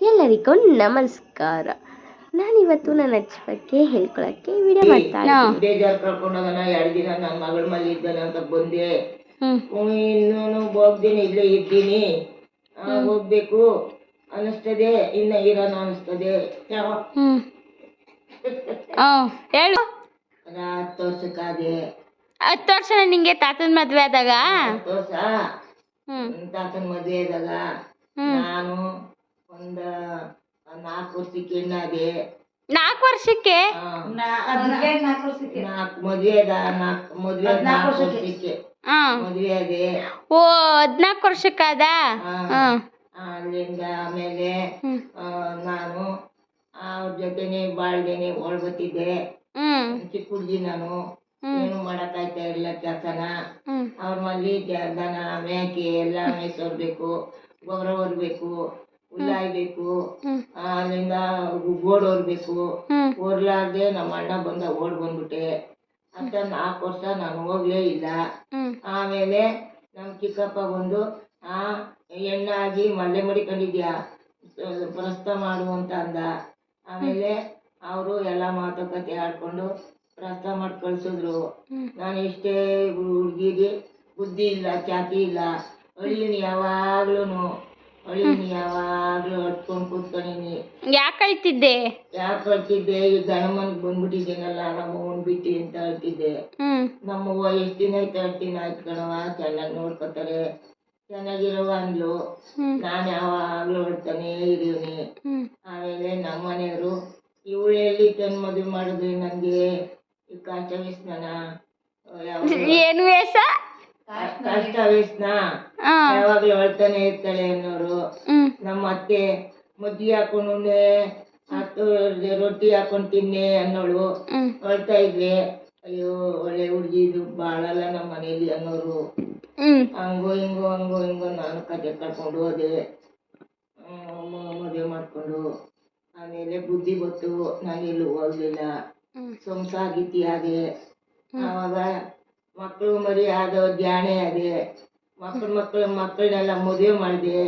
ಎಲ್ಲರಿಗೂ ನಮಸ್ಕಾರ. ನಾನಿವತ್ತು ನನ್ನ ಅಜ್ಜಿ ಬಗ್ಗೆ ಹೇಳ್ಕೊಳಕ್ಕೆ ವಿಡಿಯೋ ಮಾಡ್ತಾ ಇದ್ದೀನಿ. ಬೇಜಾರು ಕಳ್ಕೊಂಡೋಗನ ಎರಡು ದಿನ ನನ್ನ ಮಗಳ ಮನೆ ಇದ್ದಾನೆ ಅಂತ ಬಂದೆ. ಇನ್ನೂ ಹೋಗ್ತೀನಿ ಇಲ್ಲೇ ಇದ್ದೀನಿ. ಆ, ಹೋಗ್ಬೇಕು. ಅನಿಸ್ತದೆ ಇನ್ನ ಇರೋಣ ಅನಿಸ್ತದೆ ಹ್ಮ್. ಹೇಳು. ಅದ ಹತ್ತು ವರ್ಷಕ್ಕಾದೆ. ಹತ್ತು ವರ್ಷ ನಿಂಗೆ ತಾತನ ಮದ್ವೆ ಆದಾಗ? ಹತ್ತು ವರ್ಷ? ಹ್ಮ್. ತಾತನ ಮದುವೆ ಆದಾಗ ನಾನು ಒಂದು ನಾಲ್ಕು ವರ್ಷಕ್ಕೆ ಹೆಣ್ಣಾದೆ ನಾಲ್ಕು ವರ್ಷಕ್ಕೆ? ನಾಲ್ಕು ಮದುವೆ ಅದ ನಾಲ್ಕು ಮದುವೆ ನಾಲ್ಕು ವರ್ಷಕ್ಕೆ. ಹ್ಮ್ ಮದುವೆ ಆದೆ ಓ ಹದ್ನಾಲ್ಕು ವರ್ಷಕ್ಕಾದ ಅಲ್ಲಿಂದ ಆಮೇಲೆ ಹ್ಮ್. ನಾನು ಅವ್ರ ಜೊತೆನೆ ಬಾಳ್ದೇನೆ ಒಳಬತ್ತಿದ್ದೆ ಹ್ಮ್. ಚಿಕ್ಕ ಹುಡುಗಿ ನಾನು. ಏನು ಮಾಡಕ್ಕಾಯ್ತಾ ಇಲ್ಲ ಕೆಲಸನ. ಹ್ಮ್. ಅವ್ರ ಮಲ್ಲಿ ದನ ಮೇಕೆ ಎಲ್ಲ ಮೇಯ್ಸೋರ್ಬೇಕು ಗೊಬ್ಬರ ಹೊರ್ಬೇಕು ಹುಲ್ಲಾಯ್ಬೇಕು ಅಲ್ಲಿಂದ ಗೋಡ್ ಹೊರ್ಬೇಕು ಹ್ಮ್. ಹೊರ್ಲಾರ್ದೆ ನಮ್ಮ ಅಣ್ಣ ಬಂದ ಓಡ್ ಬಂದ್ಬಿಟ್ಟೆ. ಅಂತ ನಾಲ್ಕು ವರ್ಷ ನಾನು ಹೋಗ್ಲೇ ಇಲ್ಲ. ಆಮೇಲೆ ನಮ್ಮ ಚಿಕ್ಕಪ್ಪ ಬಂದು ಆ ಹೆಣ್ಣಾಗಿ ಮಲ್ಲೆ ಮಡಿಕೊಂಡಿದ್ಯಾ ಪ್ರಸ್ತ ಮಾಡು ಅಂತ ಅಂದ. ಆಮೇಲೆ ಅವರು ಎಲ್ಲ ಮಾತುಕತೆ ಆಡ್ಕೊಂಡು ಪ್ರಸ್ತ ಮಾಡಿ ಕಳ್ಸಿದ್ರು. ನಾನು ಇಷ್ಟೇ ಹುಡುಗಿಗೆ ಬುದ್ಧಿ ಇಲ್ಲ ಖ್ಯಾತಿ ಇಲ್ಲ. ಅಳಿಯನಿ ಯಾವಾಗ್ಲೂ ಯಾವಾಗ್ಲೂ ಹಟ್ಕೊಂಡು ಕೂತ್ಕೊಂಡಿನಿ ಯಾಕೆ ಅಳ್ತಿದ್ದೆ? ಯಾಕೆ ಅಳ್ತಿದ್ದೆ? ಈ ಗಣಮನ್ಗೆ ನಮ್ಮ ಅವ್ವನ್ ಬಿಟ್ಟಿ ಅಂತ ಅಳ್ತಿದ್ದೆ. ಹ್ಮ್. ನಮ್ಮವ್ವ ಎಷ್ಟು ದಿನ ಆಯ್ತು ದಿನ ಆಯ್ತು ಕಣವ ಚೆನ್ನಾಗಿ ನೋಡ್ಕೊತಾರೆ. ಚೆನ್ನಾಗಿರವ ಅಂದ್ಲು. ಹ್ಮ್. ನಾನು ಯಾವಾಗಲೂ ಹೇಳ್ತಾನೆ ಇರೀನಿ ಹ್ಮ್. ಆಮೇಲೆ ನಮ್ಮ ಮನೆಯವರು ಇವಳು ಎಲ್ಲಿ ತಂದು ಮದುವೆ ಮಾಡಿದ್ರಿ ನನಗೆ ಈ ಕಷ್ಟ ವ್ಯಸನ ಏನು ವೇಷ? ಕಷ್ಟ ವ್ಯಸನ ಯಾವಾಗಲೂ ಹೇಳ್ತಾನೆ ಇರ್ತಾಳೆ ಅನ್ನೋರು. ನಮ್ಮ ಅತ್ತೆ ಮುದ್ದಿ ಹಾಕೊಂಡು ಹತ್ತು ರೊಟ್ಟಿ ಹಾಕೊಂಡು ತಿನ್ನೆ ಅನ್ನೋಳು ಅಳ್ತಾ ಹೇಳ್ತಾ ಇದ್ರೆ ಅಯ್ಯೋ ಒಳ್ಳೆ ಹುಡುಗಿ ಇದು ಬಾಳಲ್ಲ ನಮ್ಮ ಮನೇಲಿ ಅನ್ನೋರು. ಹಂಗೋ ಹಿಂಗೋ ಹಂಗೋ ಹಿಂಗೋ ನಾನು ಕತೆ ಕರ್ಕೊಂಡು ಹೋದೆ. ಮದುವೆ ಮಾಡಿಕೊಂಡು. ಆಮೇಲೆ ಬುದ್ಧಿ ಗೊತ್ತು ನಾನು ಎಲ್ಲೂ ಹೋಗ್ಲಿಲ್ಲ ಸೊಂಸಾಗಿತ್ತಿ ಹಾಗೆ. ಆವಾಗ ಮಕ್ಕಳು ಮರಿ ಆದೋ ಧ್ಯಾನೆ ಅದೇ. ಮಕ್ಕಳು ಮಕ್ಕಳು ಮಕ್ಕಳನ್ನೆಲ್ಲ ಮದುವೆ ಮಾಡಿದೆ.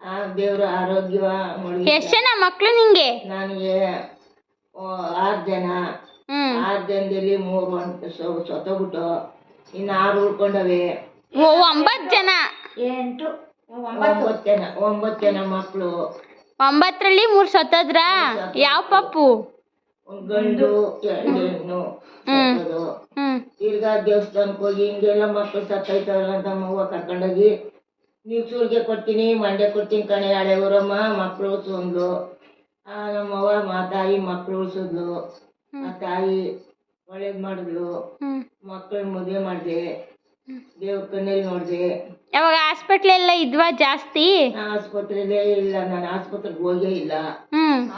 ಆ ದೇವ್ರ ಆರೋಗ್ಯ ಎಷ್ಟು ಎಷ್ಟ್ ಜನ ಮಕ್ಳು ನಿಂಗೆ? ನನಗೆ ಆರು ಜನ. ಆರು ಜನದಲ್ಲಿ ಮೂರು ಅಂತ ಸೊತ್ತಬಿಟ್ಟು ಇನ್ನು ಆರು ಉಳ್ಕೊಂಡವೆ. ಒಂಬತ್ತು ಜನ. ಎಂಟು ಒಂಬತ್ತು. ಜನ ಒಂಬತ್ತು ಜನ ಮಕ್ಕಳು ಒಂಬತ್ತರಲ್ಲಿ ಮೂರು ಸತ್ತೋದ್ರಾ? ಯಾವ ಪಪ್ಪು? ಗಂಡು ಎರಡು ಹೆಣ್ಣು ಸತ್ತದು ತಿರ್ಗಾ ದೇವಸ್ಥಾನಕ್ಕೆ ಹೋಗಿ ಹಿಂಗೆಲ್ಲ ಮಕ್ಕಳು ಸತ್ತೈತಾರಲ್ಲ ಅಂತ ಅವ್ವ ಕರ್ಕೊಂಡೋಗಿ ಸೂರ್ಗೆ ಕೊಡ್ತೀನಿ ಮಂಡ್ಯ ಕೊಡ್ತೀನಿ ಕಣೆ ಹಳೆ ಊರಮ್ಮ ಮಕ್ಕಳು ಉಳ್ಸಂದ್ಲು ಆ ನಮ್ಮವ್ವ ಮಾ ತಾಯಿ ಮಕ್ಕಳು ಉಳ್ಸಿದ್ಲು. ಆ ತಾಯಿ ಒಳ್ಳೇದು ಮಾಡಿದ್ಲು. ಮಕ್ಕಳನ್ನ ಮದುವೆ ಮಾಡಿದೆ. ದೇವ್ರ ಕಣ್ಣಲ್ಲಿ ನೋಡಿದೆ. ಯಾವಾಗ ಹಾಸ್ಪಿಟ್ಲ್ ಎಲ್ಲ ಇದ್ವಾ ಜಾಸ್ತಿ? ಆಸ್ಪತ್ರೆಲೇ ಇಲ್ಲ ನಾನು ಆಸ್ಪತ್ರೆಗೆ ಹೋಗೇ ಇಲ್ಲ. ಹ್ಮ್.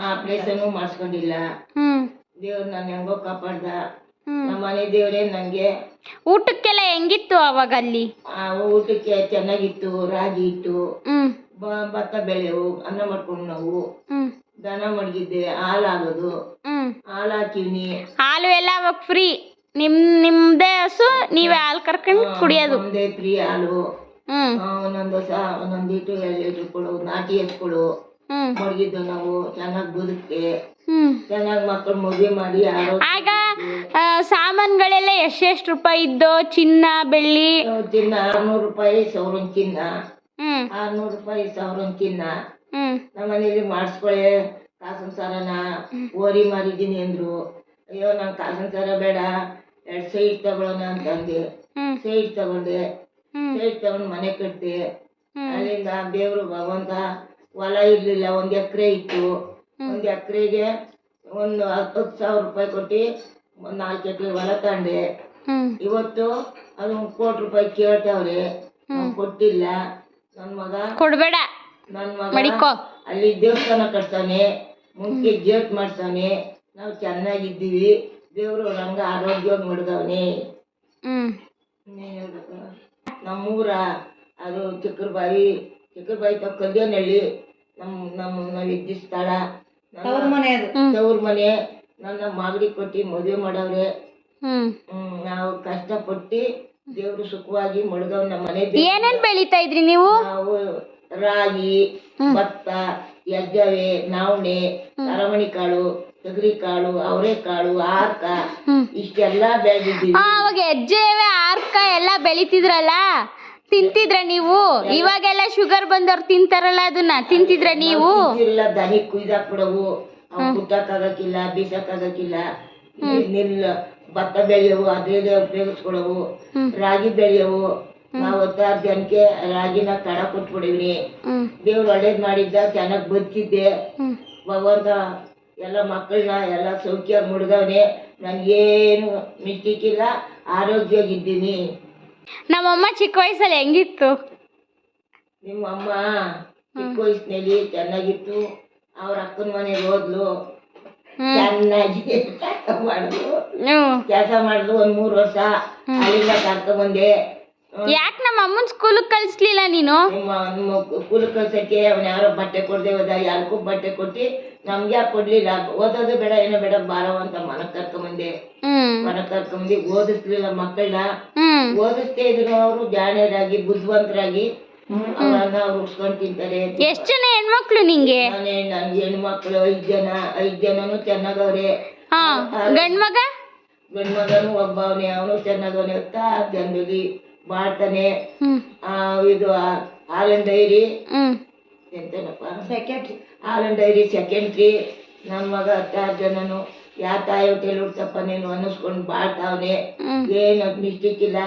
ಆಪರೇಷನ್ ಮಾಡಿಸ್ಕೊಂಡಿಲ್ಲ. ಹ್ಮ್. ದೇವ್ರು ನಾನು ಹೆಂಗೋ ಕಾಪಾಡ್ದ. ಹ್ಮ್. ನಮ್ಮ ಮನೆ ದೇವರೇ ನನಗೆ ಊಟಕ್ಕೆಲ್ಲ ಹೆಂಗಿತ್ತು ಅವಾಗ ಅಲ್ಲಿ? ಆ ಊಟಕ್ಕೆ ಚೆನ್ನಾಗಿತ್ತು ರಾಗಿ ಇತ್ತು. ಹ್ಮ್. ಬ- ಭತ್ತ ಬೆಳೆವು ಅನ್ನ ಮಾಡ್ಕೊಂಡು ನಾವು. ಹ್ಮ್. ದನ ಮಡಗಿದ್ದೆ ಹಾಲಾಗೋದು ಹ್ಮ್. ಹಾಲು ಹಾಕಿವ್ನಿ. ಹಾಲು ಎಲ್ಲ ಅವಾಗ ಫ್ರೀ ನಿಮ್ ನಿಮ್ದೇ ಹಸು ನೀವೇ ಹಾಲು ಕರ್ಕೊಂಡು ಕುಡಿಯೋದು. ಒಂದೇ ಫ್ರೀ ಹಾಲು. ಹ್ಮ್. ಒಂದೊಂದು ಹೊಸ ಒಂದೊಂದು ಲೀಟ್ರು ಎರಡು ಲೀಟ್ರ್ ಕೊಡು ನಾಟಿ ಎತ್ಕೊಳು ಹ್ಮ್. ಮಡಗಿದ್ದು ನಾವು ಚೆನ್ನಾಗಿ ಬದುಕೆ ಹ್ಮ್. ಚೆನ್ನಾಗಿ ಮಕ್ಕಳು ಮದುವೆ ಮಾಡಿ ಆರೋಗ್ಯ ಆಗ ಆ, ಸಾಮಾನ್ಗಳೆಲ್ಲ ಎಷ್ಟೆಷ್ಟು ರೂಪಾಯಿ ಇದ್ದೋ ಚಿನ್ನ ಬೆಳ್ಳಿ. ಚಿನ್ನ ಆರ್ನೂರು ರೂಪಾಯಿ ಸಾವಿರ ಚಿನ್ನ. ಹ್ಮ್. ಆರ್ನೂರು ರೂಪಾಯಿ ಸಾವಿರ ಚಿನ್ನ. ಹ್ಮ್. ನಮ್ಮ ಮನೇಲಿ ಮಾಡಿಸ್ಕೊಳ್ಳೆ ಕಾಸಿನ ಸಾರನ ಓರಿ ಮಾರಿದ್ದೀನಿ ಅಂದ್ರು. ಅಯ್ಯೋ ನಾನು ಕಾಸಿನ ಸಾರ ಬೇಡ. ಎರಡು ಸೈಟ್ ತಗೊಳೋಣ ಅಂತ ಅಂದೆ ಸೈಟ್ ತಗೊಂಡೆ. ಸೈಟ್ ತಗೊಂಡು ಮನೆ ಕಟ್ಟಿದೆ ಅಲ್ಲಿಂದ ದೇವ್ರು ಭಗವಂತ ಹೊಲ ಇರ್ಲಿಲ್ಲ ಒಂದು ಎಕರೆ ಇತ್ತು. ಒಂದು ಎಕರೆಗೆ ಒಂದು ಹತ್ತು ಸಾವಿರ ರೂಪಾಯಿ ಕೊಟ್ಟು ಒಂದು ನಾಲ್ಕು ಎಕರೆ ಹೊಲ ತಂದೆ ಇವತ್ತು ಅದು ಒಂದು ಕೋಟಿ ರೂಪಾಯಿ ಕೇಳ್ತಾವ್ರೆ. ನಾನ್ ಕೊಟ್ಟಿಲ್ಲ. ನನ್ನ ಮಗ ಕೊಡ್ಬೇಡ. ನನ್ನ ಮಗ ಅಲ್ಲಿ ದೇವಸ್ಥಾನ ಕಟ್ತಾನೆ. ಮುಂಚೆ ಗೇಟ್ ಮಾಡ್ತಾನೆ. ನಾವು ಚೆನ್ನಾಗಿದ್ದೀವಿ. ದೇವರು ರಂಗ ಆರೋಗ್ಯ ನೋಡಿದವನೇ. ಹ್ಮ್. ನಮ್ಮೂರ ಅದು ಚಿಕ್ಕರಬಾಯಿ ಚಿಕ್ಕರಬಾಯಿ ತಾವ್ ಕಲ್ಯಾಣಹಳ್ಳಿ. ನಮ್ಮ ನಮ್ಮ ನಾವು ಇದ್ದ ಸ್ಥಳ. ತವ್ರ ಮನೆ ತವ್ರ ಮನೆ. ನನ್ನ ಮಾಗಡಿ ಕೊಟ್ಟು ಮದುವೆ ಮಾಡವ್ರೆ. ಹ್ಮ್. ನಾವು ಕಷ್ಟಪಟ್ಟು ದೇವ್ರು ಸುಖವಾಗಿ ಮಡಗವ್ ನಮ್ಮ ಮನೆ. ಏನೇನ್ ಬೆಳಿತಾ ಇದ್ರಿ ನೀವು? ನಾವು ರಾಗಿ. ಭತ್ತ ಎಜ್ಜವೆ ನವಣೆ ಅರಮಣಿ ಕಾಳು ತೊಗರಿ ಕಾಳು ಅವರೆಕಾಳು ಆರ್ಕ ಇಷ್ಟೆಲ್ಲ ಬೆಳೆದಿದ್ದೀವಿ. ಆ, ಅವಾಗ ಹೆಜ್ಜೆವೆ ಆರ್ಕ ಎಲ್ಲ ಬೆಳಿತಿದ್ರಲ್ಲ? ತಿಂತಿದ್ರ ನೀವು? ಇವಾಗೆಲ್ಲ ಶುಗರ್ ಬಂದವ್ರು ತಿಂತಾರಲ್ಲ ಅದನ್ನ? ತಿಂತಿದ್ರ ನೀವು? ಇಲ್ಲ ದನಿ ಕುಯ್ದಾಕ್ಬಿಡವು ಅವು ಕುಟ್ಟಕ್ಕಾಗಕ್ಕಿಲ್ಲ ಬೀಸಕ್ಕಾಗಕ್ಕಿಲ್ಲ ನಿಲ್ಲ ಭತ್ತ ಬೆಳೆಯವು ಅದೇ ಉಪಯೋಗಿಸ್ಕೊಳವು ರಾಗಿ ಬೆಳೆಯವು. ನಾವು ಹೊತ್ತಾರು ಜನಕ್ಕೆ ರಾಗಿನ ತಡ ಕೊಟ್ಬಿಡಿವ್ನಿ ಹ್ಮ್. ದೇವ್ರು ಒಳ್ಳೇದ್ ಮಾಡಿದ್ದ ಚೆನ್ನಾಗ್ ಬದುಕಿದ್ದೆ. ಭಗವಂತ ಎಲ್ಲ ಮಕ್ಕಳನ್ನ ಎಲ್ಲ ಸೌಖ್ಯ ಮುಡ್ದವ್ರೆ ನನಗೇನು ಮಿಕ್ಕಿಕ್ಕಿಲ್ಲ ಆರೋಗ್ಯವಾಗಿದ್ದೀನಿ. ನಮ್ಮಮ್ಮ ಚಿಕ್ಕ ವಯಸ್ಸಲ್ಲಿ ಹೆಂಗಿತ್ತು? ನಿಮ್ಮ ಅಮ್ಮ ಚಿಕ್ಕ ವಯಸ್ಸಿನಲ್ಲಿ ಚೆನ್ನಾಗಿತ್ತು. ಅವ್ರ ಅಕ್ಕನ ಮನೆಗೆ ಹೋದ್ಲು. ಚೆನ್ನಾಗಿ ಕೆಲಸ ಮಾಡಿದ್ಲು ಕೆಲಸ ಮಾಡಿದ್ಲು ಒಂದ್ ಮೂರು ವರ್ಷ. ಅಲ್ಲಿಂದ ಕರ್ಕೊಂಬಂದೆ. ಯಾಕೆ ನಮ್ಮ ಅಮ್ಮನ ಸ್ಕೂಲಿಗೆ ಕಳಿಸ್ಲಿಲ್ಲ ನೀನು? ನಿಮ್ಮ ನಿಮ್ಮ ಕಳ್ಸಕ್ಕೆ ಅವನ ಯಾರೋ ಬಟ್ಟೆ ಕೊಡದೆ ಹೋದ ಯಾರಿಗೂ ಬಟ್ಟೆ ಕೊಟ್ಟು ನಮ್ಗೆ ಯಾಕೆ ಕೊಡ್ಲಿಲ್ಲ. ಓದೋದು ಬೇಡ ಏನೋ ಬೇಡ ಬಾರೋ ಅಂತ ಮನಕ್ ಕರ್ಕೊಂಬಂದೆ ಮನ ಮನಕ್ ಕರ್ಕೊಂಬಂದಿ ಓದಿಸ್ಲಿಲ್ಲ ಮಕ್ಕಳನ್ನ ಹ್ಮ್. ಓದಿಸ್ತೇ ಇದ್ರು ಅವರು ಜಾಣ್ಯರಾಗಿ ಬುದ್ಧಿವಂತರಾಗಿ. ತಿಂತಾರೆ. ಎಷ್ಟು ಜನ ಹೆಣ್ಮಕ್ಳು ನಿಂಗೆ? ನಾನೇ ಹೆಣ್ಮಕ್ಳು ಐದ್ ಜನ. ಐದ್ ಜನನು ಚೆನ್ನಾಗವ್ರೆ. ಗಂಡ್ಮಗ ಗಂಡ್ಮಗನು ಮಗ ಗಂಡ್ ಮಗನು ಒಬ್ಬ ಅವನೇ ಅವನು ಚೆನ್ನಾಗವನೆ ಜನದಲ್ಲಿ. ಮಾಡ್ತಾನೆ. ಇದು ಹಾಲನ್ ಡೈರಿ ಎಂತನಪ್ಪ? ಸೆಕೆಂಡ್ರಿ ಹಾಲನ್ ಡೈರಿ ಸೆಕೆಂಡ್ರಿ ನನ್ನ ಮಗ ಹತ್ತಾರು ಜನನು ಯಾ ತಾಯಿ ಹೊಟ್ಟೆಲಿ ಹುಡ್ತಪ್ಪ ನೀನು ಅನ್ನಿಸ್ಕೊಂಡು ಬಾಳ್ತಾವ್ನೆ. ಏನು ಮಿಸ್ಟೇಕ್ ಇಲ್ಲ.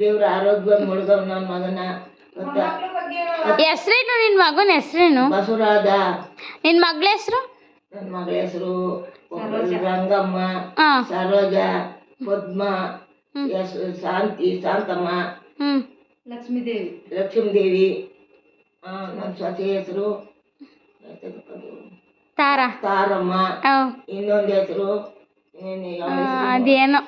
ದೇವ್ರ ಆರೋಗ್ಯ ಮುಳುಗವ್ ನನ್ನ ಮಗನ. ಹೆಸ್ರೇನು ನಿನ್ ಮಗನ ಹೆಸ್ರೇನು? ಬಸುರಾದ. ನಿನ್ ಮಗಳ ಹೆಸರು? ನನ್ನ ಮಗಳ ಹೆಸರು ರಂಗಮ್ಮ ಸರೋಜ ಪದ್ಮ. ಹ್ಮ್. ಶಾಂತಿ ಶಾಂತಮ್ಮ ಹ್ಮ್. ಲಕ್ಷ್ಮೀದೇವಿ. ಲಕ್ಷ್ಮೀದೇವಿ ನನ್ನ ಸೊಸೆ ಹೆಸರು ತಾರಾ. ತಾರಮ್ಮ. ಇನ್ನೊಂದು ಹೆಸರು? ಅದೇನೋ.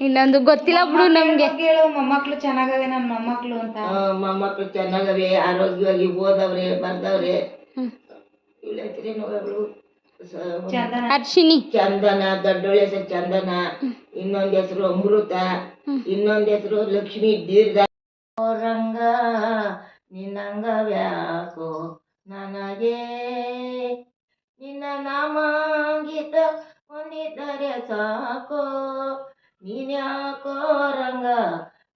ಇನ್ನೊಂದು ಗೊತ್ತಿಲ್ಲ ಬಿಡು ನಮ್ಗೆ. ಮೊಮ್ಮಕ್ಳು ಚೆನ್ನಾಗವೆ ನನ್ನ ಮೊಮ್ಮಕ್ಳು ಅಂತ. ಆ, ಮೊಮ್ಮಕ್ಳು ಚೆನ್ನಾಗವೆ ಆರೋಗ್ಯವಾಗಿ ಓದವ್ರೆ ಬರ್ದವ್ರೆ. ಹ್ಮ್. ಇವಳ ಹೆಸರೇನು ಅವಳು ಅರ್ಶಿನಿ ಚಂದನ ದೊಡ್ಡೋಳ ಹೆಸರು ಚಂದನ. ಇನ್ನೊಂದ್ ಹೆಸರು ಅಮೃತ. ಇನ್ನೊಂದ್ ಹೆಸರು ಲಕ್ಷ್ಮಿ ದೀರ್ಘ. ರಂಗ ನಿನ್ನಂಗ ವ್ಯಾಕೋ ನನಗೆ ನಿನ್ನ ನಾಮಾಂಗಿತ ಹೊಂದಿದ್ದರೆ ಸಾಕೋ. ನೀನ್ಯಾಕೋ ರಂಗ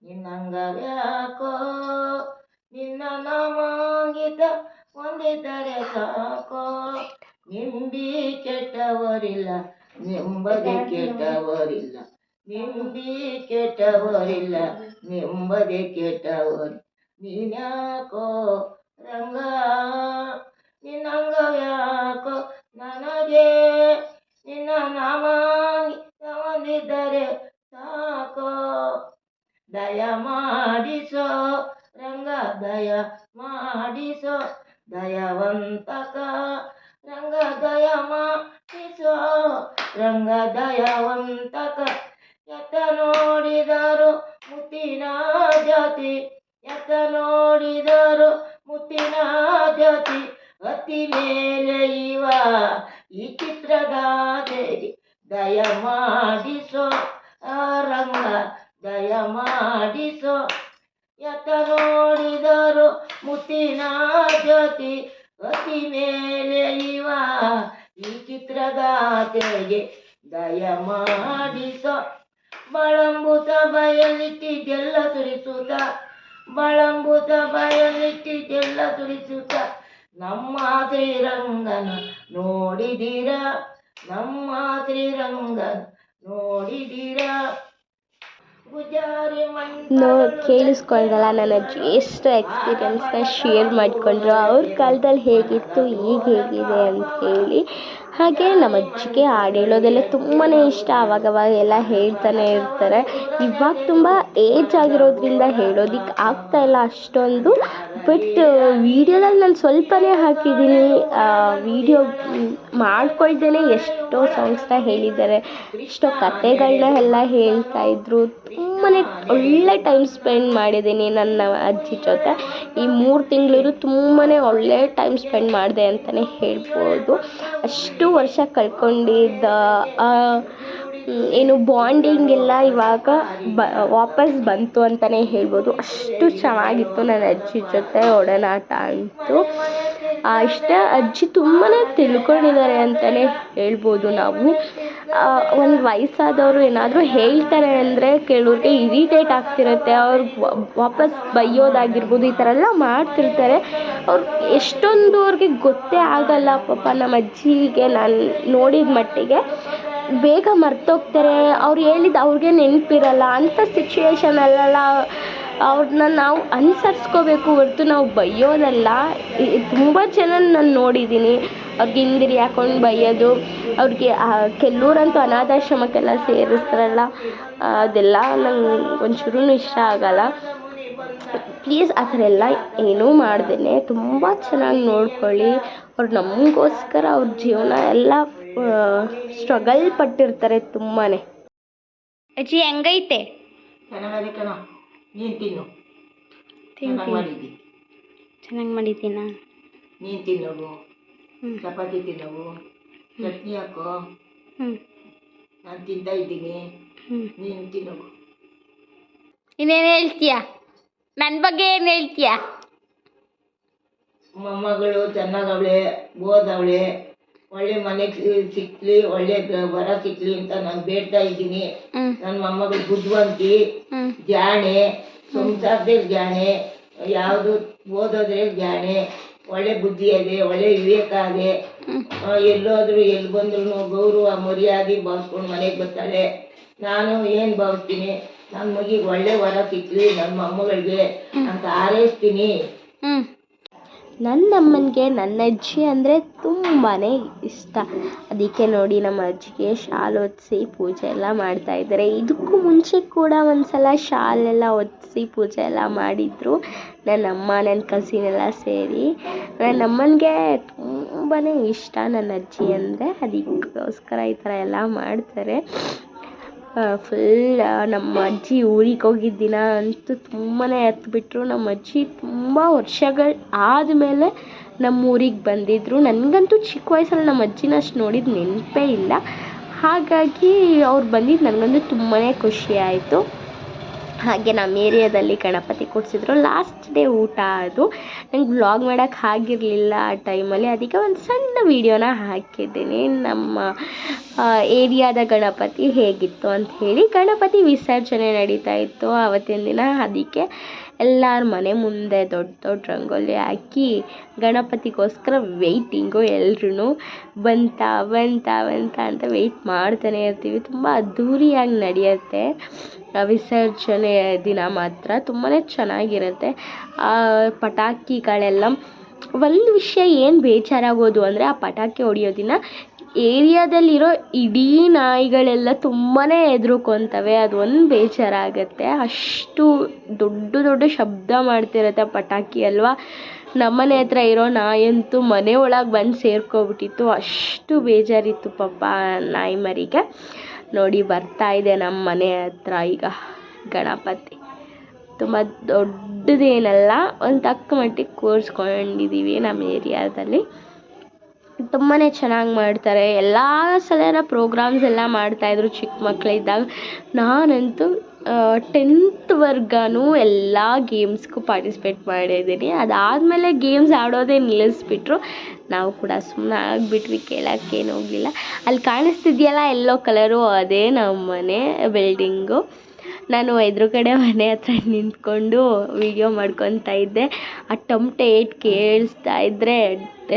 ನಿನ್ನಂಗ ವ್ಯಾಕೋ. ನಿನ್ನ ನಾಮಾಂಗಿತ ಹೊಂದಿದ್ದರೆ ಸಾಕೋ. ನಿಂಬಿ ಕೆಟ್ಟವರಿಲ್ಲ, ನಿಂಬದೆ ಕೆಟ್ಟವರಿಲ್ಲ. ನಿಂಬಿ ಕೆಟ್ಟವರಿಲ್ಲ, ನಿಂಬದೆ ಕೆಟ್ಟವರು. ನೀನ್ಯಾಕೋ ರಂಗ, ನಿನ್ನಂಗ ಯಾಕೋ ನನಗೆ? ನಿನ್ನ ನಾಮ ಹೊಂದಿದ್ದರೆ ಸಾಕೋ? ದಯ ಮಾಡಿಸೋ ರಂಗ, ದಯ ಮಾಡಿಸೋ ದಯವಂತಕ. ರಂಗ ದಯ ಮಾಡಿಸೋ ರಂಗ ನೋಡಿದರು ಮುತ್ತಿನ ಜಾತಿ ಎತ್ತ ನೋಡಿದರು ಮುತ್ತಿನ ಜಾತಿ ಅತಿ ಮೇಲೆ ಇವ ಈ ಚಿತ್ರಗಾದೆ ದಯ ಮಾಡಿಸೋ ಆ ರಂಗ ದಯ ಮಾಡಿಸೋ ಎತ್ತ ನೋಡಿದರು ಮುತ್ತಿನ ಜ್ಯೋತಿ ಅತಿ ಮೇಲೆ ಇವ ಈ ಚಿತ್ರದಾತೆಗೆ ದಯ ಮಾಡಿಸೋ. ಬಳಂಬುತ ಬಯಲಿಟ್ಟಿದ್ದೆಲ್ಲ ಸುರಿಸುತ್ತ. ಬಳಂಬುತ ಬಯಲಿಟ್ಟಿದ್ದೆಲ್ಲ ಸುರಿಸುತ್ತ. ನಮ್ಮ ತ್ರಿರಂಗನ ನೋಡಿದೀರ. ನಮ್ಮ ತ್ರಿರಂಗನ ನೋಡಿದೀರಾ. ನೋ ಕೇಳಿಸ್ಕೊಳ್ಳಲ್ಲ ನನ್ನ ಎಷ್ಟು ಎಕ್ಸ್ಪೀರಿಯನ್ಸ್ನ ಶೇರ್ ಮಾಡಿಕೊಂಡ್ರು. ಅವ್ರ ಕಾಲದಲ್ಲಿ ಹೇಗಿತ್ತು ಈಗ ಹೇಗಿದೆ ಅಂತ ಹೇಳಿ. ಹಾಗೆ ನಮ್ಮ ಅಜ್ಜಿಗೆ ಹಾಡು ಹೇಳೋದೆಲ್ಲ ತುಂಬಾ ಇಷ್ಟ. ಅವಾಗವಾಗ ಎಲ್ಲ ಹೇಳ್ತಾನೆ ಇರ್ತಾರೆ. ಇವಾಗ ತುಂಬ ಏಜ್ ಆಗಿರೋದ್ರಿಂದ ಹೇಳೋದಕ್ಕೆ ಆಗ್ತಾ ಇಲ್ಲ ಅಷ್ಟೊಂದು. ಬಟ್ ವೀಡಿಯೋದಲ್ಲಿ ನಾನು ಸ್ವಲ್ಪನೇ ಹಾಕಿದ್ದೀನಿ. ವೀಡಿಯೋ ಮಾಡ್ಕೊಳ್ದೇ ಎಷ್ಟೋ ಸಾಂಗ್ಸ್ನ ಹೇಳಿದ್ದಾರೆ. ಎಷ್ಟೋ ಕತೆಗಳನ್ನ ಎಲ್ಲ ಹೇಳ್ತಾ ಇದ್ರು. ತುಂಬಾ ಒಳ್ಳೆ ಟೈಮ್ ಸ್ಪೆಂಡ್ ಮಾಡಿದ್ದೀನಿ ನನ್ನ ಅಜ್ಜಿ ಜೊತೆ. ಈ ಮೂರು ತಿಂಗಳಿಗೂ ತುಂಬಾ ಒಳ್ಳೆ ಟೈಮ್ ಸ್ಪೆಂಡ್ ಮಾಡಿದೆ ಅಂತಲೇ ಹೇಳ್ಬೋದು. ಅಷ್ಟು ವರ್ಷ ಕಳ್ಕೊಂಡಿದ್ದ ಏನು ಬಾಂಡಿಂಗ್ ಎಲ್ಲ ಇವಾಗ ಬ, ವಾಪಸ್ ಬಂತು ಅಂತಲೇ ಹೇಳ್ಬೋದು. ಅಷ್ಟು ಚೆನ್ನಾಗಿತ್ತು ನನ್ನ ಅಜ್ಜಿ ಜೊತೆ ಒಡನಾಟ ಅಂತೂ. ಅಷ್ಟೇ ಅಜ್ಜಿ ತುಂಬಾ ತಿಳ್ಕೊಂಡಿದ್ದಾರೆ ಅಂತಲೇ ಹೇಳ್ಬೋದು ನಾವು. ಒಂದು ವಯಸ್ಸಾದವರು ಏನಾದರೂ ಹೇಳ್ತಾರೆ ಅಂದರೆ ಕೆಲವ್ರಿಗೆ ಇರಿಟೇಟ್ ಆಗ್ತಿರುತ್ತೆ ಅವ್ರಿಗೆ ವಾಪಸ್ ಬೈಯೋದಾಗಿರ್ಬೋದು, ಈ ಥರ ಎಲ್ಲ ಮಾಡ್ತಿರ್ತಾರೆ. ಅವ್ರು ಎಷ್ಟೊಂದು ಅವ್ರಿಗೆ ಗೊತ್ತೇ ಆಗಲ್ಲ, ಪಾಪ ನಮ್ಮ ಅಜ್ಜಿಗೆ, ನಾನು ನೋಡಿದ ಮಟ್ಟಿಗೆ. ಬೇಗ ಮರ್ತೋಗ್ತಾರೆ, ಅವ್ರು ಹೇಳಿದ್ದು ಅವ್ರಿಗೆ ನೆನಪಿರಲ್ಲ ಅಂಥ ಸಿಚುಯೇಷನಲ್ಲೆಲ್ಲ ಅವ್ರನ್ನ ನಾವು ಅನುಸರಿಸ್ಕೋಬೇಕು ಹೊರ್ತು ನಾವು ಬೈಯೋದಲ್ಲ. ತುಂಬ ಜನ ನಾನು ನೋಡಿದ್ದೀನಿ ಅವ್ರಿಗೆ ಹಿಂದಿರಿ ಹಾಕೊಂಡು ಬೈಯೋದು ಅವ್ರಿಗೆ ಕೆಲವ್ರಂತೂ ಅನಾಥಾಶ್ರಮಕ್ಕೆಲ್ಲ ಸೇರಿಸ್ತಾರಲ್ಲ ಅದೆಲ್ಲ ನಂಗೆ ಒಂಚೂರು ಇಷ್ಟ ಆಗಲ್ಲ. ಪ್ಲೀಸ್ ಆ ಥರ ಎಲ್ಲ ಏನೂ ಮಾಡ್ದೇ ತುಂಬ ಚೆನ್ನಾಗಿ ನೋಡ್ಕೊಳ್ಳಿ. ಅವ್ರು ನಮಗೋಸ್ಕರ ಅವ್ರ ಜೀವನ ಎಲ್ಲ ಸ್ಟ್ರಗಲ್ ಪಟ್ಟಿರ್ತಾರೆ ತುಂಬಾ ಅಜ್ಜಿ ಹೆಂಗೈತೆ? ಚೆನ್ನಾಗಿ ಮಾಡಿದ್ದಿ. ಚೆನ್ನಾಗಿ ಮಾಡಿದ್ದೀನಾ? ನೀನು ತಿನ್ನೋದು ಹ್ಞೂ ಚಪಾತಿ ತಿನ್ನವು ಚಟ್ನಿ ಹಾಕೋ. ನಾನು ತಿಂತಾ ಇದ್ದೀನಿ. ನೀನು ತಿನ್ನೋ ಇನ್ನೇನು ಹೇಳ್ತೀಯ? ನನ್ನ ಬಗ್ಗೆ ಏನು ಹೇಳ್ತೀಯ? ಮೊಮ್ಮಗಳು ಚೆನ್ನಾಗವಳೆ ಓದವಳೆ. ಒಳ್ಳೆ ಮನೆಗೆ ಸಿಕ್ಲಿ ಒಳ್ಳೆ ಬರ ಸಿಕ್ಲಿ ಅಂತ ನಾನು ಬೇಡ್ತಾ ಇದ್ದೀನಿ. ನನ್ನ ಮೊಮ್ಮಗಳು ಬುದ್ಧಿವಂತಿ ಜಾಣೆ ಸಂಸಾರದೇ ಜಾಣೆ ಯಾವುದು ಓದೋದ್ರೆ ಜಾಣೆ ಒಳ್ಳೆ ಬುದ್ಧಿ ಇದೆ ಒಳ್ಳೆ ವಿವೇಕ ಇದೆ ಆ, ಎಲ್ಲೋದ್ರು ಎಲ್ಲಿ ಬಂದ್ರು ಗೌರವ ಮರ್ಯಾದೆ ಭಾವಿಸ್ಕೊಂಡು ಮನೆಗೆ ಬರ್ತಾಳೆ ನಾನು ಏನ್ ಭಾವಿಸ್ತೀನಿ ನನ್ನ ಮಗಿಗೆ ಒಳ್ಳೆ ವರ ಸಿಕ್ಲಿ ನನ್ನ ಮೊಮ್ಮಗಳಿಗೆ ಅಂತ ಹಾರೈಸ್ತೀನಿ. ನನ್ನ ಅಮ್ಮನಿಗೆ ನನ್ನ ಅಜ್ಜಿ ಅಂದರೆ ತುಂಬಾ ಇಷ್ಟ. ಅದಕ್ಕೆ ನೋಡಿ ನಮ್ಮ ಅಜ್ಜಿಗೆ ಶಾಲು ಹೊದ್ಸಿ ಪೂಜೆ ಎಲ್ಲ ಮಾಡ್ತಾ ಇದ್ದಾರೆ. ಇದಕ್ಕೂ ಮುಂಚೆ ಕೂಡ ಒಂದು ಸಲ ಶಾಲೆಲ್ಲ ಹೊದ್ಸಿ ಪೂಜೆ ಎಲ್ಲ ಮಾಡಿದರು. ನನ್ನ ಅಮ್ಮ ನನ್ನ ಕಸಿನ್ ಎಲ್ಲ ಸೇರಿ. ನನ್ನ ಅಮ್ಮನಿಗೆ ತುಂಬಾ ಇಷ್ಟ ನನ್ನ ಅಜ್ಜಿ ಅಂದರೆ. ಅದಕ್ಕೋಸ್ಕರ ಈ ಥರ ಎಲ್ಲ ಮಾಡ್ತಾರೆ. ಫುಲ್ ನಮ್ಮ ಅಜ್ಜಿ ಊರಿಗೆ ಹೋಗಿದ್ದ ದಿನ ಅಂತೂ ತುಂಬಾ ಹತ್ಬಿಟ್ರು ನಮ್ಮ ಅಜ್ಜಿ ತುಂಬ ವರ್ಷಗಳು ಆದಮೇಲೆ ನಮ್ಮ ಊರಿಗೆ ಬಂದಿದ್ದರು ನನಗಂತೂ ಚಿಕ್ಕ ವಯಸ್ಸಲ್ಲಿ ನಮ್ಮ ಅಜ್ಜಿನ ಅಷ್ಟು ನೋಡಿದ ನೆನಪೇ ಇಲ್ಲ. ಹಾಗಾಗಿ ಅವ್ರು ಬಂದಿದ್ದು ನನಗಂತೂ ತುಂಬಾ ಖುಷಿ ಆಯಿತು. ಹಾಗೆ ನಮ್ಮ ಏರಿಯಾದಲ್ಲಿ ಗಣಪತಿ ಕೂಡಿಸಿದ್ರು. ಲಾಸ್ಟ್ ಡೇ ಊಟ ಅದು. ನಂಗೆ ವ್ಲಾಗ್ ಮಾಡೋಕ್ಕೆ ಆಗಿರಲಿಲ್ಲ ಆ ಟೈಮಲ್ಲಿ ಅದಕ್ಕೆ ಒಂದು ಸಣ್ಣ ವೀಡಿಯೋನ ಹಾಕಿದ್ದೀನಿ. ನಮ್ಮ ಏರಿಯಾದ ಗಣಪತಿ ಹೇಗಿತ್ತು ಅಂತ ಹೇಳಿ ಗಣಪತಿ ವಿಸರ್ಜನೆ ನಡೀತಾ ಇತ್ತು ಆವತ್ತಿನ ದಿನ. ಅದಕ್ಕೆ ಎಲ್ಲರ ಮನೆ ಮುಂದೆ ದೊಡ್ಡ ದೊಡ್ಡ ರಂಗೋಲಿ ಹಾಕಿ ಗಣಪತಿಗೋಸ್ಕರ ವೆಯ್ಟಿಂಗು ಎಲ್ರೂ ಬಂತ ಬಂತ ಬಂತ ಅಂತ ವೆಯ್ಟ್ ಮಾಡ್ತಾನೆ ಇರ್ತೀವಿ. ತುಂಬ ಅದ್ಧೂರಿಯಾಗಿ ನಡೆಯುತ್ತೆ. ವಿಸರ್ಜನೆ ದಿನ ಮಾತ್ರ ತುಂಬಾ ಚೆನ್ನಾಗಿರುತ್ತೆ. ಆ ಪಟಾಕಿಗಳೆಲ್ಲ, ಒಂದು ವಿಷಯ ಏನು ಬೇಜಾರಾಗೋದು ಅಂದರೆ ಆ ಪಟಾಕಿ ಹೊಡಿಯೋ ದಿನ ಏರಿಯಾದಲ್ಲಿರೋ ಇಡೀ ನಾಯಿಗಳೆಲ್ಲ ತುಂಬಾ ಹೆದ್ರುಕೊಂತವೆ. ಅದು ಒಂದು ಬೇಜಾರಾಗುತ್ತೆ. ಅಷ್ಟು ದೊಡ್ಡ ದೊಡ್ಡ ಶಬ್ದ ಮಾಡ್ತಿರುತ್ತೆ ಪಟಾಕಿ ಅಲ್ವಾ? ನಮ್ಮನೆ ಹತ್ರ ಇರೋ ನಾಯಂತೂ ಮನೆ ಒಳಗೆ ಬಂದು ಸೇರ್ಕೊಬಿಟ್ಟಿತ್ತು. ಅಷ್ಟು ಬೇಜಾರಿತ್ತು ಪಾಪ ನಾಯಿ ಮರಿಗೆ. ನೋಡಿ, ಬರ್ತಾ ಇದೆ ನಮ್ಮ ಮನೆ ಹತ್ರ ಈಗ ಗಣಪತಿ. ತುಂಬ ದೊಡ್ಡದೇನಲ್ಲ, ಒಂದು ತಕ್ಕ ಮಟ್ಟಿಗೆ ಕೂರಿಸ್ಕೊಂಡಿದ್ದೀವಿ ನಮ್ಮ ಏರಿಯಾದಲ್ಲಿ. ತುಂಬಾ ಚೆನ್ನಾಗಿ ಮಾಡ್ತಾರೆ. ಎಲ್ಲ ಸಲನ ಪ್ರೋಗ್ರಾಮ್ಸ್ ಎಲ್ಲ ಮಾಡ್ತಾಯಿದ್ರು ಚಿಕ್ಕ ಮಕ್ಕಳಿದ್ದಾಗ ನಾನಂತೂ ಟೆಂತ್ವರ್ಗು ಎಲ್ಲ ಗೇಮ್ಸ್ಗೂ ಪಾರ್ಟಿಸಿಪೇಟ್ ಮಾಡಿದ್ದೀನಿ ಅದಾದಮೇಲೆ ಗೇಮ್ಸ್ ಆಡೋದೇ ನಿಲ್ಲಿಸ್ಬಿಟ್ರು. ನಾವು ಕೂಡ ಸುಮ್ಮನೆ ಆಗಿಬಿಟ್ವಿ ಕೇಳೋಕ್ಕೇನು ಹೋಗಲಿಲ್ಲ. ಅಲ್ಲಿ ಕಾಣಿಸ್ತಿದೆಯಲ್ಲ ಎಲ್ಲೋ ಕಲರು ಅದೇ ನಮ್ಮ ಮನೆ ಬಿಲ್ಡಿಂಗು ನಾನು ಎದುರುಗಡೆ ಮನೆ ಹತ್ರ ನಿಂತ್ಕೊಂಡು ವಿಡಿಯೋ ಮಾಡ್ಕೊತಾ ಇದ್ದೆ. ಆ ಟಮ್ಟೆ ಏಟ್ ಕೇಳಿಸ್ತಾ ಇದ್ದರೆ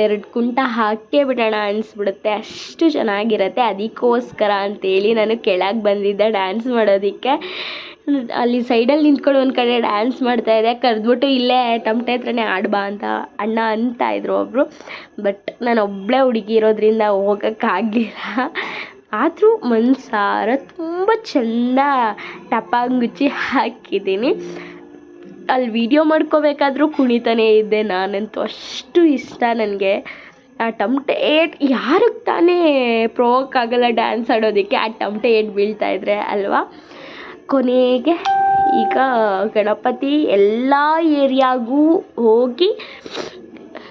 ಎರಡು ಕುಂಟ ಹಾಕೇ ಬಿಡೋಣ ಅನಿಸ್ಬಿಡುತ್ತೆ. ಅಷ್ಟು ಚೆನ್ನಾಗಿರುತ್ತೆ. ಅದಕ್ಕೋಸ್ಕರ ಅಂತೇಳಿ ನಾನು ಕೆಳಗೆ ಬಂದಿದ್ದೆ ಡ್ಯಾನ್ಸ್ ಮಾಡೋದಕ್ಕೆ. ಅಲ್ಲಿ ಸೈಡಲ್ಲಿ ನಿಂತ್ಕೊಂಡು ಒಂದು ಕಡೆ ಡ್ಯಾನ್ಸ್ ಮಾಡ್ತಾಯಿದ್ದೆ ಕರೆದ್ಬಿಟ್ಟು ಇಲ್ಲೇ ತಮಟೆ ಹತ್ರನೇ ಆಡ್ಬಾ ಅಂತ ಅಣ್ಣ ಅಂತ ಇದ್ರು ಒಬ್ಬರು ಬಟ್ ನಾನು ಒಬ್ಬಳೇ ಹುಡುಗಿ ಇರೋದ್ರಿಂದ ಹೋಗೋಕ್ಕಾಗಲಿಲ್ಲ ಆದರೂ ಮನ್ಸಾರ ತುಂಬ ಚೆಂದ ಟಪಾಂಗುಚ್ಚಿ ಹಾಕಿದ್ದೀನಿ. ಅಲ್ಲಿ ವೀಡಿಯೋ ಮಾಡ್ಕೋಬೇಕಾದ್ರೂ ಕುಣಿತಾನೇ ಇದ್ದೆ ನಾನಂತೂ. ಅಷ್ಟು ಇಷ್ಟ ನನಗೆ. ಆ ಟಮ್ಟೆ ಏಟ್ ಯಾರಿಗೆ ತಾನೇ ಪ್ರೋವೋಕ್ ಆಗಲ್ಲ ಡ್ಯಾನ್ಸ್ ಆಡೋದಕ್ಕೆ, ಆ ಟಮ್ಟೆ ಏಟ್ ಬೀಳ್ತಾ ಇದ್ರೆ ಅಲ್ವಾ? ಕೊನೆಗೆ ಈಗ ಗಣಪತಿ ಎಲ್ಲ ಏರಿಯಾಗೂ ಹೋಗಿ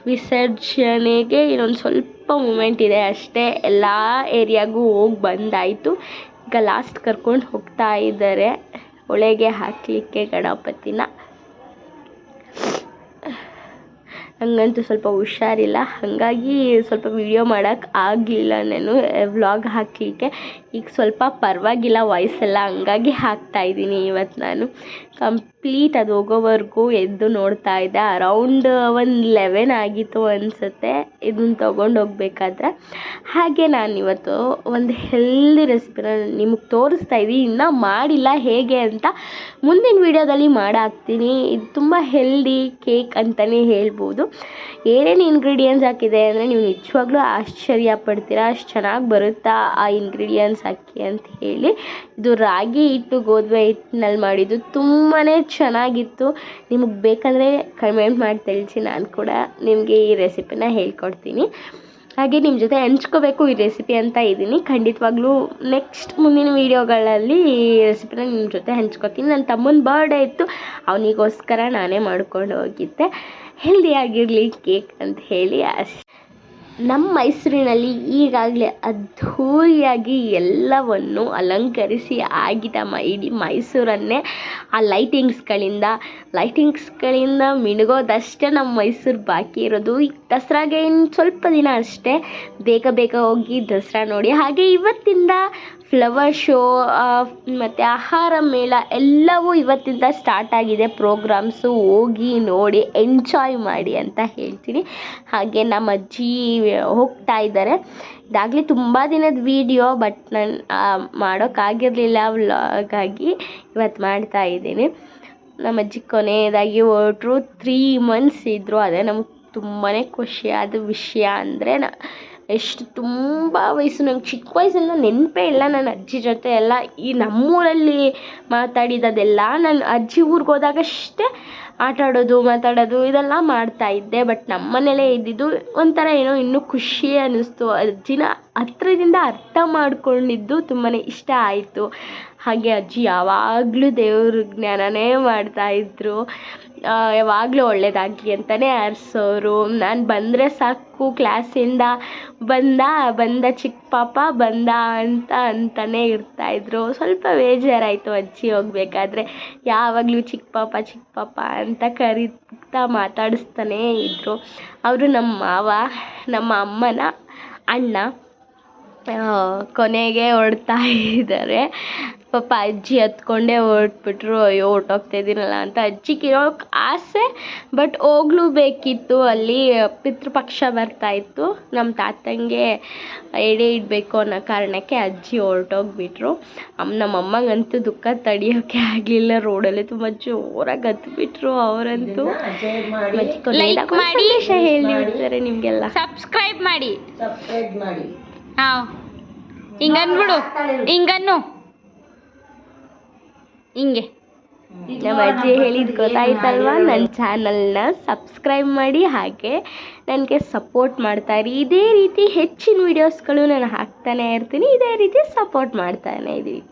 ವಿಸರ್ಜನೆಗೆ ಇನ್ನೊಂದು ಸ್ವಲ್ಪ ಮೂಮೆಂಟ್ ಇದೆ ಅಷ್ಟೇ. ಎಲ್ಲ ಏರಿಯಾಗೂ ಹೋಗಿ ಬಂದಾಯಿತು. ಈಗ ಲಾಸ್ಟ್ ಕರ್ಕೊಂಡು ಹೋಗ್ತಾ ಇದ್ದಾರೆ. ಒಳಗೆ ಹಾಕಲಿಕ್ಕೆ ಗಣಪತಿನ. ಹಂಗಂತೂ ಸ್ವಲ್ಪ ಹುಷಾರಿಲ್ಲ. ಹಾಗಾಗಿ ಸ್ವಲ್ಪ ವೀಡಿಯೋ ಮಾಡೋಕ್ಕೆ ಆಗಲಿಲ್ಲ ನಾನು ವ್ಲಾಗ್ ಹಾಕಲಿಕ್ಕೆ. ಈಗ ಸ್ವಲ್ಪ ಪರವಾಗಿಲ್ಲ ವಾಯ್ಸೆಲ್ಲ ಹಂಗಾಗಿ ಹಾಕ್ತಾಯಿದ್ದೀನಿ ಇವತ್ತು ನಾನು. ಕಂಪ್ಲೀಟ್ ಅದು ಹೋಗೋವರೆಗೂ ಎದ್ದು ನೋಡ್ತಾ ಇದ್ದೆ ಅರೌಂಡ್ ಒಂದು ಲೆವೆನ್ ಆಗಿತ್ತು ಅನಿಸುತ್ತೆ. ಇದನ್ನ ತೊಗೊಂಡು ಹೋಗ್ಬೇಕಾದ್ರೆ ಹಾಗೆ ನಾನು ಇವತ್ತು ಒಂದು ಹೆಲ್ದಿ ರೆಸಿಪಿನ ನಿಮಗೆ ತೋರಿಸ್ತಾ ಇದ್ದೀನಿ ಇನ್ನೂ ಮಾಡಿಲ್ಲ ಹೇಗೆ ಅಂತ ಮುಂದಿನ ವೀಡಿಯೋದಲ್ಲಿ ಮಾಡಾಕ್ತೀನಿ. ಇದು ತುಂಬ ಹೆಲ್ದಿ ಕೇಕ್ ಅಂತಲೇ ಹೇಳ್ಬೋದು. ಏನೇನು ಇಂಗ್ರೀಡಿಯೆಂಟ್ಸ್ ಹಾಕಿದೆ ಅಂದರೆ ನೀವು ನಿಜವಾಗ್ಲೂ ಆಶ್ಚರ್ಯ ಪಡ್ತೀರಾ. ಅಷ್ಟು ಚೆನ್ನಾಗಿ ಬರುತ್ತಾ ಆ ಇಂಗ್ರೀಡಿಯೆಂಟ್ಸ್ ಹಾಕಿ ಅಂತ ಹೇಳಿ. ಇದು ರಾಗಿ ಹಿಟ್ಟು ಗೋಧಿ ಹಿಟ್ಟಿನಲ್ಲಿ ಮಾಡಿದ್ದು ತುಂಬಾ ಚೆನ್ನಾಗಿತ್ತು. ನಿಮಗೆ ಬೇಕಂದರೆ ಕಮೆಂಟ್ ಮಾಡಿ ತಿಳಿಸಿ ನಾನು ಕೂಡ ನಿಮಗೆ ಈ ರೆಸಿಪಿನ ಹೇಳ್ಕೊಡ್ತೀನಿ. ಹಾಗೆ ನಿಮ್ಮ ಜೊತೆ ಹಂಚ್ಕೋಬೇಕು ಈ ರೆಸಿಪಿ ಅಂತ ಇದ್ದೀನಿ. ಖಂಡಿತವಾಗ್ಲೂ ನೆಕ್ಸ್ಟ್ ಮುಂದಿನ ವೀಡಿಯೋಗಳಲ್ಲಿ ಈ ರೆಸಿಪಿನ ನಿಮ್ಮ ಜೊತೆ ಹಂಚ್ಕೋತೀನಿ. ನನ್ನ ತಮ್ಮನ ಬರ್ಡೇ ಇತ್ತು. ಅವನಿಗೋಸ್ಕರ ನಾನೇ ಮಾಡ್ಕೊಂಡು ಹೋಗಿದ್ದೆ. ಹೆಲ್ದಿಯಾಗಿರಲಿ ಕೇಕ್ ಅಂತ ಹೇಳಿ ಅಷ್ಟೇ ನಮ್ಮ ಮೈಸೂರಿನಲ್ಲಿ ಈಗಾಗಲೇ ಅದ್ಧೂರಿಯಾಗಿ ಎಲ್ಲವನ್ನು ಅಲಂಕರಿಸಿ ಆಗಿದೆ ಇಡೀ ಮೈಸೂರನ್ನೇ ಆ ಲೈಟಿಂಗ್ಸ್ಗಳಿಂದ ಲೈಟಿಂಗ್ಸ್ಗಳಿಂದ ಮಿಣುಗೋದಷ್ಟೇ ನಮ್ಮ ಮೈಸೂರು ಬಾಕಿ ಇರೋದು. ಈ ದಸರಾಗೆ ಇನ್ನು ಸ್ವಲ್ಪ ದಿನ ಅಷ್ಟೇ. ಬೇಗ ಬೇಗ ಹೋಗಿ ದಸರಾ ನೋಡಿ. ಹಾಗೆ ಇವತ್ತಿಂದ ಫ್ಲವರ್ ಶೋ ಮತ್ತು ಆಹಾರ ಮೇಳ ಎಲ್ಲವೂ ಇವತ್ತಿಂದ ಸ್ಟಾರ್ಟ್ ಆಗಿದೆ. ಪ್ರೋಗ್ರಾಮ್ಸು ಹೋಗಿ ನೋಡಿ ಎಂಜಾಯ್ ಮಾಡಿ ಅಂತ ಹೇಳ್ತೀನಿ. ಹಾಗೆ ನಮ್ಮ ಅಜ್ಜಿ ಹೋಗ್ತಾ ಇದ್ದಾರೆ. ಇದಾಗಲೇ ತುಂಬ ದಿನದ ವೀಡಿಯೋ ಬಟ್ ನಾನು ಮಾಡೋಕ್ಕಾಗಿರಲಿಲ್ಲ ವ್ಲಾಗಾಗಿ ಇವತ್ತು ಮಾಡ್ತಾ ಇದ್ದೀನಿ. ನಮ್ಮ ಅಜ್ಜಿ ಕೊನೆಯದಾಗಿ ಹೊರಟ್ರು ತ್ರೀ ಮಂತ್ಸ್ ಇದ್ದರು ಅದೇ ನಮ್ಗೆ ತುಂಬಾ ಖುಷಿಯಾದ ವಿಷಯ ಅಂದರೆ ನ ಎಷ್ಟು ತುಂಬ ವಯಸ್ಸು, ನಂಗೆ ಚಿಕ್ಕ ವಯಸ್ಸಿಂದ ನೆನಪೇ ಇಲ್ಲ ನನ್ನ ಅಜ್ಜಿ ಜೊತೆ ಎಲ್ಲ. ಈ ನಮ್ಮೂರಲ್ಲಿ ಮಾತಾಡಿದ್ದೆಲ್ಲ ನಾನು ಅಜ್ಜಿ ಊರಿಗೆ ಹೋದಾಗಷ್ಟೇ ಆಟ ಆಡೋದು, ಮಾತಾಡೋದು ಇದೆಲ್ಲ ಮಾಡ್ತಾ ಇದ್ದೆ. ಬಟ್ ನಮ್ಮ ಮನೇಲೇ ಇದ್ದಿದ್ದು ಒಂಥರ ಏನೋ ಇನ್ನೂ ಖುಷಿ ಅನ್ನಿಸ್ತು. ಅಜ್ಜಿನ ಹತ್ರದಿಂದ ಅರ್ಥ ಮಾಡ್ಕೊಂಡಿದ್ದು ತುಂಬಾ ಇಷ್ಟ ಆಯಿತು. ಹಾಗೆ ಅಜ್ಜಿ ಯಾವಾಗಲೂ ದೇವ್ರ ಜ್ಞಾನನೇ ಮಾಡ್ತಾಯಿದ್ರು ಯಾವಾಗಲೂ ಒಳ್ಳೇದಾಗಲಿ ಅಂತಲೇ ಹರ್ಸೋರು ನಾನು ಬಂದರೆ ಸಾಕು ಕ್ಲಾಸಿಂದ ಬಂದ ಬಂದ ಚಿಕ್ಕ ಪಾಪ ಬಂದ ಅಂತ ಅಂತಲೇ ಇರ್ತಾಯಿದ್ರು ಸ್ವಲ್ಪ ಬೇಜಾರಾಯಿತು ಅಜ್ಜಿ ಹೋಗ್ಬೇಕಾದ್ರೆ. ಯಾವಾಗಲೂ ಚಿಕ್ಕ ಪಾಪ ಚಿಕ್ಕ ಪಾಪ ಅಂತ ಕರೀತಾ ಮಾತಾಡಿಸ್ತಾನೇ ಇದ್ದರು ಅವರು ನಮ್ಮ ಮಾವ, ನಮ್ಮ ಅಮ್ಮನ ಅಣ್ಣ ಕೊನೆಗೆ ಹೊಡ್ತಾ ಇದ್ದಾರೆ. ಪಾಪ ಅಜ್ಜಿ ಹತ್ಕೊಂಡೇ ಹೊರಟ್ಬಿಟ್ರು ಅಯ್ಯೋ ಹೊರ್ಟೋಗ್ತಾ ಇದ್ದೀನಲ್ಲ ಅಂತ. ಕಿರೋಕ್ ಆಸೆ ಬಟ್ ಹೋಗ್ಲೂ ಬೇಕಿತ್ತು. ಅಲ್ಲಿ ಪಿತೃಪಕ್ಷ ಬರ್ತಾ ಇತ್ತು. ನಮ್ಮ ತಾತಂಗೆ ಎಡೆ ಇಡಬೇಕು ಅನ್ನೋ ಕಾರಣಕ್ಕೆ ಅಜ್ಜಿ ಹೊರ್ಟೋಗ್ಬಿಟ್ರು. ಅಮ್ಮ ನಮ್ಮ ಅಮ್ಮಗಂತೂ ದುಃಖ ತಡಿಯೋಕ್ಕೆ ಆಗಲಿಲ್ಲ. ರೋಡಲ್ಲಿ ತುಂಬ ಜೋರಾಗಿ ಹತ್ಬಿಟ್ರು ಅವರಂತೂ. ಲೈಕ್ ಮಾಡಿ ಹೇಳಿ ಬಿಡ್ತಾರೆ ನಿಮಗೆಲ್ಲ. ಸಬ್ಸ್ಕ್ರೈಬ್ ಮಾಡಿ. ಸಬ್ಸ್ಕ್ರೈಬ್ ಮಾಡಿ. ಹಾಂ. ಹಿಂಗನ್ಬಿಡು. ಹಿಂಗನ್ನು. ಹಿಂಗೆ. ನಮ್ಮ ಅಜ್ಜಿ ಹೇಳಿದ್ದು ಗೊತ್ತಾಯ್ತಲ್ವಾ ನನ್ನ ಚಾನಲ್ನ ಸಬ್ಸ್ಕ್ರೈಬ್ ಮಾಡಿ ಹಾಗೆ ನನಗೆ ಸಪೋರ್ಟ್ ಮಾಡ್ತಾಯಿರಿ ಇದೇ ರೀತಿ ಹೆಚ್ಚಿನ ವೀಡಿಯೋಸ್ಗಳು ನಾನು ಹಾಕ್ತಾನೆ ಇರ್ತೀನಿ. ಇದೇ ರೀತಿ ಸಪೋರ್ಟ್ ಮಾಡ್ತಾನೆ ಇದ್ದೀನಿ